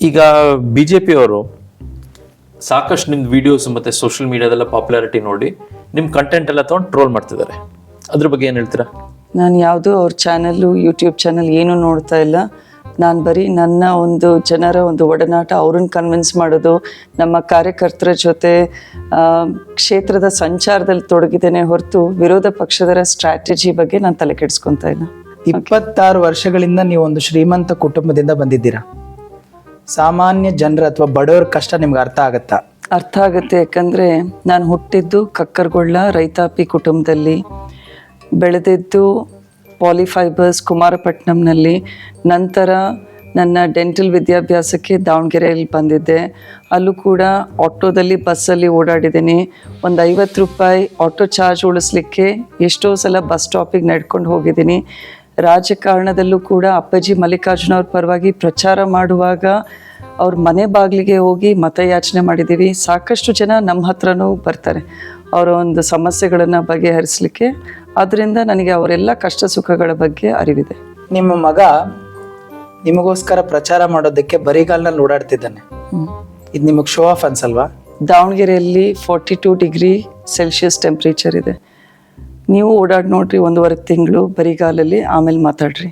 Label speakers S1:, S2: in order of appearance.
S1: ಈಗ B J ಪಿಯವರು ಸಾಕಷ್ಟು ನಿಮ್ದು ವಿಡಿಯೋಸ್ ಮತ್ತು ಸೋಷಿಯಲ್ ಮೀಡಿಯಾದೆಲ್ಲ ಪಾಪ್ಯುಲಾರಿಟಿ ನೋಡಿ ನಿಮ್ಮ ಕಂಟೆಂಟ್ ಎಲ್ಲ ತೊಗೊಂಡು ಟ್ರೋಲ್ ಮಾಡ್ತಿದ್ದಾರೆ. ಅದ್ರ ಬಗ್ಗೆ ಏನು ಹೇಳ್ತೀರಾ?
S2: ನಾನು ಯಾವುದೂ ಅವ್ರ ಚಾನಲ್ಲು ಯೂಟ್ಯೂಬ್ ಚಾನಲ್ ಏನೂ ನೋಡ್ತಾ ಇಲ್ಲ. ನಾನು ಬರೀ ನನ್ನ ಒಂದು ಜನರ ಒಂದು ಒಡನಾಟ ಅವ್ರನ್ನ ಕನ್ವಿನ್ಸ್ ಮಾಡೋದು ನಮ್ಮ ಕಾರ್ಯಕರ್ತರ ಜೊತೆ ಆ, ಕ್ಷೇತ್ರದ ಸಂಚಾರದಲ್ಲಿ ತೊಡಗಿದ್ದೇನೆ ಹೊರತು ವಿರೋಧ ಪಕ್ಷದರ ಸ್ಟ್ರಾಟಜಿ ಬಗ್ಗೆ ನಾನು ತಲೆ ಕೆಡಿಸ್ಕೊತಾ ಇಲ್ಲ.
S3: ಇಪ್ಪತ್ತಾರು ವರ್ಷಗಳಿಂದ ನೀವು ಒಂದು ಶ್ರೀಮಂತ ಕುಟುಂಬದಿಂದ ಬಂದಿದ್ದೀರಾ? ಸಾಮಾನ್ಯ ಜನರ ಅಥವಾ ಬಡವರ ಕಷ್ಟ ನಿಮ್ಗೆ ಅರ್ಥ ಆಗುತ್ತಾ?
S2: ಅರ್ಥ ಆಗುತ್ತೆ, ಯಾಕಂದರೆ ನಾನು ಹುಟ್ಟಿದ್ದು ಕಕ್ಕರಗೊಳ್ಳ ರೈತಾಪಿ ಕುಟುಂಬದಲ್ಲಿ, ಬೆಳೆದಿದ್ದು ಪಾಲಿಫೈಬರ್ಸ್ ಕುಮಾರಪಟ್ಟಣಂನಲ್ಲಿ, ನಂತರ ನನ್ನ ಡೆಂಟಲ್ ವಿದ್ಯಾಭ್ಯಾಸಕ್ಕೆ ದಾವಣಗೆರೆಯಲ್ಲಿ ಬಂದಿದ್ದೆ. ಅಲ್ಲೂ ಕೂಡ ಆಟೋದಲ್ಲಿ ಬಸ್ಸಲ್ಲಿ ಓಡಾಡಿದ್ದೀನಿ. ಒಂದು ಐವತ್ತು ರೂಪಾಯಿ ಆಟೋ ಚಾರ್ಜ್ ಉಳಿಸ್ಲಿಕ್ಕೆ ಎಷ್ಟೋ ಸಲ ಬಸ್ ಸ್ಟಾಪಿಗೆ ನಡ್ಕೊಂಡು ಹೋಗಿದ್ದೀನಿ. ರಾಜಕಾರಣದಲ್ಲೂ ಕೂಡ ಅಪ್ಪಾಜಿ ಮಲ್ಲಿಕಾರ್ಜುನ ಅವ್ರ ಪರವಾಗಿ ಪ್ರಚಾರ ಮಾಡುವಾಗ ಅವ್ರ ಮನೆ ಬಾಗಿಲಿಗೆ ಹೋಗಿ ಮತಯಾಚನೆ ಮಾಡಿದ್ದೀವಿ. ಸಾಕಷ್ಟು ಜನ ನಮ್ಮ ಹತ್ರನೂ ಬರ್ತಾರೆ. ಅವರ ಒಂದು ಸಮಸ್ಯೆಗಳನ್ನು ಬಗೆಹರಿಸಲಿಕ್ಕೆ. ಆದ್ದರಿಂದ ನನಗೆ ಅವರೆಲ್ಲ ಕಷ್ಟ ಸುಖಗಳ ಬಗ್ಗೆ ಅರಿವಿದೆ.
S3: ನಿಮ್ಮ ಮಗ ನಿಮಗೋಸ್ಕರ ಪ್ರಚಾರ ಮಾಡೋದಕ್ಕೆ ಬರಿಗಾಲ್ನಲ್ಲಿ ಓಡಾಡ್ತಿದ್ದಾನೆ. ಇದು ನಿಮಗೆ ಶೋ ಆಫ್ ಅನ್ಸಲ್ವಾ?
S2: ದಾವಣಗೆರೆಯಲ್ಲಿ forty two degree celsius temperature ಇದೆ. ನೀವು ಓಡಾಡಿ ನೋಡ್ರಿ ಒಂದೂವರೆ ತಿಂಗಳು ಬರಿಗಾಲಲ್ಲಿ ಆಮೇಲೆ ಮಾತಾಡ್ರಿ.